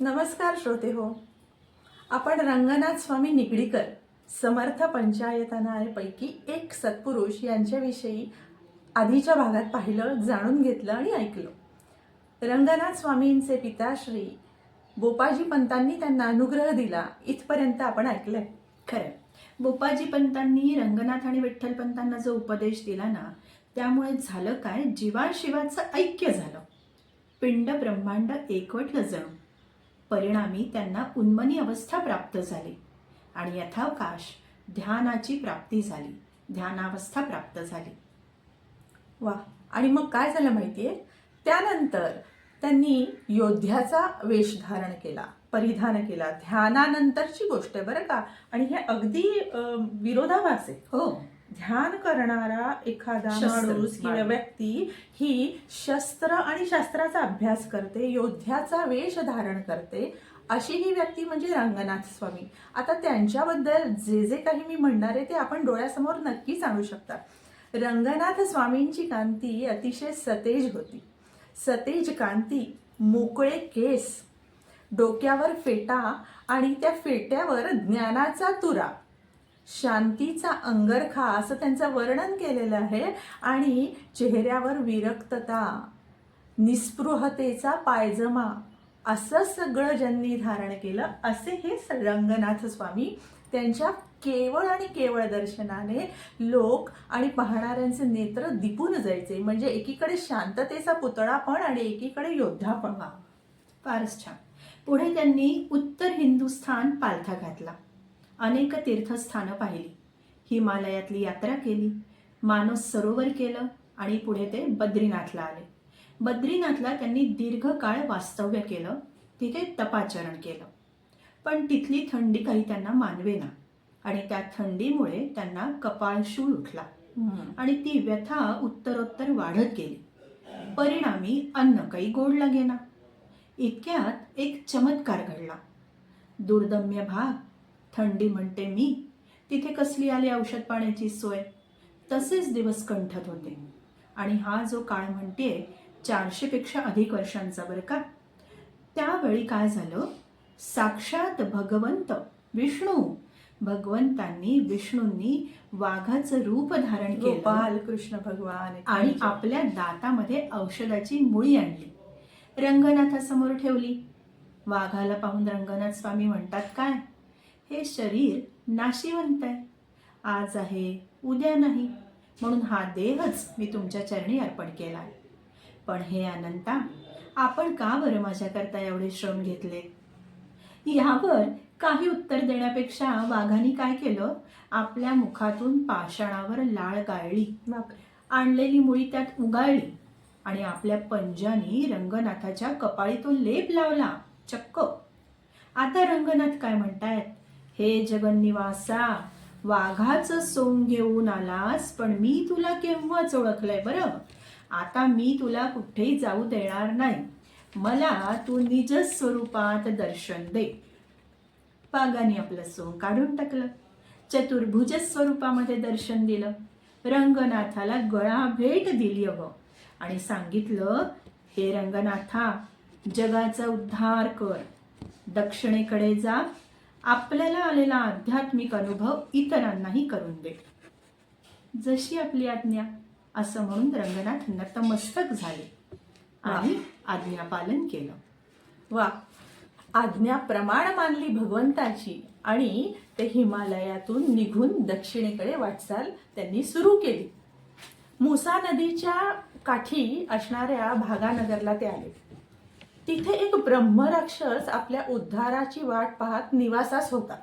नमस्कार श्रोते हो. आपण रंगनाथ स्वामी निगडीकर समर्थ पंचायतनापैकी एक सत्पुरुष यांच्याविषयी आधीच्या भागात पाहिलं जाणून घेतलं आणि ऐकलं. रंगनाथ स्वामींचे पिताश्री बोपाजी पंतांनी त्यांना अनुग्रह दिला इथपर्यंत आपण ऐकलंय. खरं. बोपाजी पंतांनी रंगनाथ आणि विठ्ठल पंतांना जो उपदेश दिला ना त्यामुळे झालं काय? जीवाशिवाचं ऐक्य झालं. पिंड ब्रह्मांड एकवटलं जणू. परिणामी त्यांना उन्मनी अवस्था प्राप्त झाली. आणि यथावकाश ध्यानाची प्राप्ती झाली. ध्यानावस्था प्राप्त झाली. वा आणि मग काय झालं माहितीये? त्यानंतर त्यांनी योद्ध्याचा वेश धारण केला परिधान केला. ध्यानानंतरची गोष्ट आहे बरं का? आणि हे अगदी विरोधाभास आहे. हो. ध्यान करणारा एखादा माणूस किंवा. व्यक्ती ही शस्त्र आणि शास्त्राचा अभ्यास करते योद्ध्याचा वेश धारण करते अशी ही व्यक्ती म्हणजे रंगनाथ स्वामी. आता त्यांच्याबद्दल जे जे काही मी म्हणणार आहे ते आपण डोळ्यासमोर नक्कीच आणू शकता. रंगनाथ स्वामींची कांती अतिशय सतेज होती. सतेज कांती मोकळे केस डोक्यावर फेटा आणि त्या फेट्यावर ज्ञानाचा तुरा. शांतीचा अंगरखा असं त्यांचं वर्णन केलेलं आहे. आणि चेहऱ्यावर विरक्तता निस्पृहतेचा पायजमा असं सगळं ज्यांनी धारण केलं असे हे रंगनाथ स्वामी त्यांच्या केवळ आणि केवळ दर्शनाने लोक आणि पाहणाऱ्यांचे नेत्र दिपून जायचे. म्हणजे एकीकडे शांततेचा पुतळा पण आणि एकीकडे योद्धा पण. फारच छान. पुढे त्यांनी उत्तर हिंदुस्थान पालथा घातला. अनेक तीर्थस्थानं पाहिली. हिमालयातली यात्रा केली. मानस सरोवर केलं आणि पुढे ते बद्रीनाथला आले. बद्रीनाथला त्यांनी दीर्घकाळ वास्तव्य केलं. तिथे तपाचरण केलं. पण तिथली थंडी काही त्यांना मानवेना आणि त्या थंडीमुळे त्यांना कपाळशूळ उठला. आणि ती व्यथा उत्तरोत्तर वाढत गेली. परिणामी अन्न काही गोड लागेना. इतक्यात एक चमत्कार घडला. दुर्दम्य भाग थंडी म्हणते मी तिथे कसली आली औषध पाण्याची सोय? तसेच दिवस कंठत होते. आणि हा जो काळ म्हणतेय चारशेपेक्षा अधिक वर्षांचा बरं का? त्यावेळी काय झालं? साक्षात भगवंत विष्णू भगवंतांनी विष्णूंनी वाघाचं रूप धारण केलं. गोपाल कृष्ण भगवान आणि आपल्या दातामध्ये औषधाची मुळी आणली. रंगनाथासमोर ठेवली. वाघाला पाहून रंगनाथ स्वामी म्हणतात काय? हे शरीर नाशिवंत आहे. आज आहे उद्या नाही. म्हणून हा देहच मी तुमच्या चरणी अर्पण केला. पण हे अनंता आपण का बरं माझ्याकरता एवढे श्रम घेतले? यावर काही उत्तर देण्यापेक्षा वाघाने काय केलं? आपल्या मुखातून पाषाणावर लाळ गाळली. आणलेली मुळी त्यात उगाळली. आणि आपल्या पंजानी रंगनाथाच्या कपाळी तो लेप लावला. चक्क. आता रंगनाथ काय म्हणतायत? हे जगन्निवासा वाघाचं सोंग घेऊन आलास पण मी तुला केव्हाच ओळखलंय बरं? आता मी तुला कुठेही जाऊ देणार नाही. मला तू निज स्वरूपात दर्शन दे. वाघाने आपलं सोंग काढून टाकलं. चतुर्भुज स्वरूपामध्ये दर्शन दिलं. रंगनाथाला गळा भेट दिली अगं आणि सांगितलं हे रंगनाथा जगाचा उद्धार कर. दक्षिणेकडे जा आपल्याला आलेला आध्यात्मिक अनुभव इतरांनाही करून दे. जशी आपली आज्ञा असं म्हणून रंगनाथ नतमस्तक झाले. आणि आज्ञापालन केलं. वा. आज्ञा प्रमाण मानली भगवंताची आणि ते हिमालयातून निघून दक्षिणेकडे वाटचाल त्यांनी सुरू केली. मुसा नदीच्या काठी असणाऱ्या भागानगरला ते आले. तिथे एक ब्रह्मराक्षस आपल्या उद्धाराची वाट पाहत निवासास होता.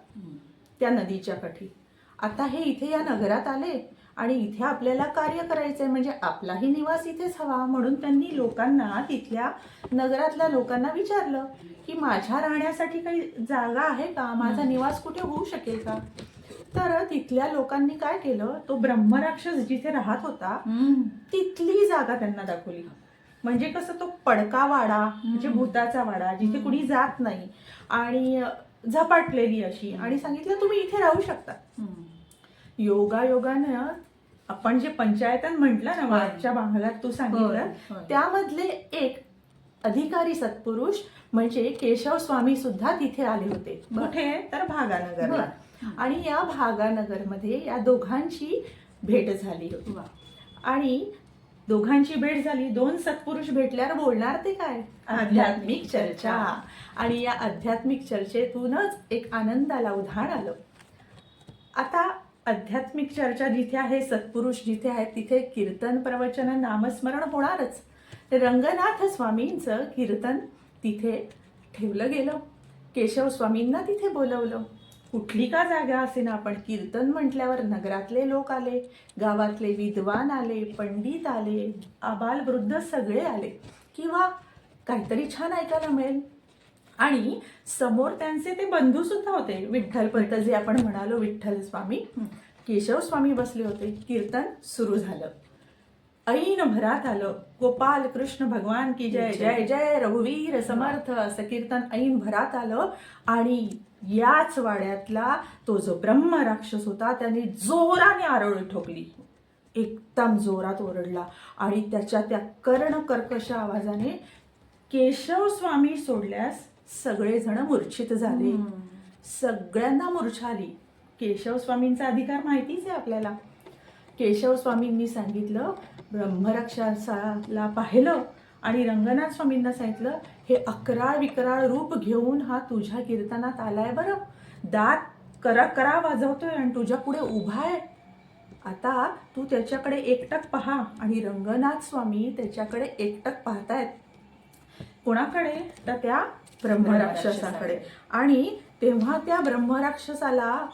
त्या नदीच्या काठी. आता हे इथे या नगरात आले आणि इथे आपल्याला कार्य करायचंय. म्हणजे आपलाही निवास इथेच हवा म्हणून त्यांनी लोकांना तिथल्या नगरातल्या लोकांना विचारलं की माझ्या राहण्यासाठी काही जागा आहे का? माझा निवास कुठे होऊ शकेल का? तर तिथल्या लोकांनी काय केलं? तो ब्रह्मराक्षस जिथे राहत होता तिथली जागा त्यांना दाखवली. म्हणजे कसं तो पडका वाडा म्हणजे भूताचा वाडा जिथे कुणी जात नाही आणि झपाटलेली अशी. आणि सांगितलं तुम्ही इथे राहू शकता. योगायोगानं आपण जे पंचायतन म्हटलं ना मागच्या भागात तू सांगितलं. त्यामधले एक अधिकारी सत्पुरुष म्हणजे केशव स्वामी सुद्धा तिथे आले होते. कुठे? तर भागानगरला. आणि या भागानगरमध्ये या दोघांची भेट झाली होती. आणि दोघांची भेट झाली. दोन सत्पुरुष भेटल्यावर बोलणार ते काय? आध्यात्मिक चर्चा. आणि या आध्यात्मिक चर्चेतूनच एक आनंदाला उधाण आलं. आता आध्यात्मिक चर्चा जिथे आहे सत्पुरुष जिथे आहेत तिथे कीर्तन प्रवचन नामस्मरण होणारच. रंगनाथ स्वामींचं कीर्तन तिथे ठेवलं गेलं. केशव स्वामींना तिथे बोलवलं. कुठली का जागा असे ना आपण कीर्तन म्हटल्यावर नगरातले लोक आले गावातले विद्वान आले पंडित आले आबाल वृद्ध सगळे आले. किंवा काहीतरी छान ऐकायला मिळेल. आणि समोर त्यांचे ते बंधू सुद्धा होते. विठ्ठल जे आपण म्हणालो विठ्ठल स्वामी केशव स्वामी बसले होते. कीर्तन सुरू झालं. ऐन भरात आलं. गोपाल कृष्ण भगवान की जय जय. जय रघुवीर समर्थ असं कीर्तन ऐन भरात आलं. आणि याच वाड्यातला तो जो ब्रह्म राक्षस होता त्याने जोराने आरोळी ठोकली. एकदम जोरात ओरडला. आणि त्याच्या त्या कर्ण कर्कश आवाजाने केशव स्वामी सोडल्यास सगळेजण मूर्छित झाले. सगळ्यांना मूर्छा आली केशव स्वामींचा अधिकार माहितीच आहे आपल्याला. केशव स्वामींनी सांगितलं ब्रह्मरक्षासाला पाहिलं आणि रंगनाथ स्वामींना सांगितलं हे अकराळ विकराळ रूप घेऊन हा तुझ्या कीर्तनात आलाय बरं. दात करा करा वाजवतोय आणि तुझ्या पुढे उभा आहे. आता तू त्याच्याकडे एकटक पहा आणि रंगनाथ स्वामी त्याच्याकडे एकटक पाहतायत. कोणाकडे? तर त्या ब्रह्मराक्षसाकडे. आणि तेव्हा त्या ब्रह्मराक्षसाला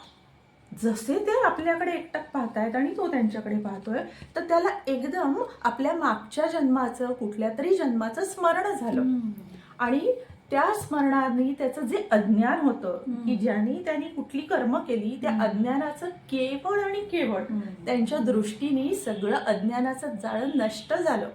जसे ते आपल्याकडे एकटक पाहतायत आणि तो त्यांच्याकडे पाहतोय तर त्याला एकदम आपल्या मागच्या जन्माचं कुठल्या तरी जन्माचं स्मरण झालं. आणि त्या स्मरणाने त्याचं जे अज्ञान होतं. की ज्यांनी त्यांनी कुठली कर्म केली त्या. अज्ञानाचं केवळ आणि केवळ. त्यांच्या दृष्टीने सगळं अज्ञानाचं जाळं नष्ट झालं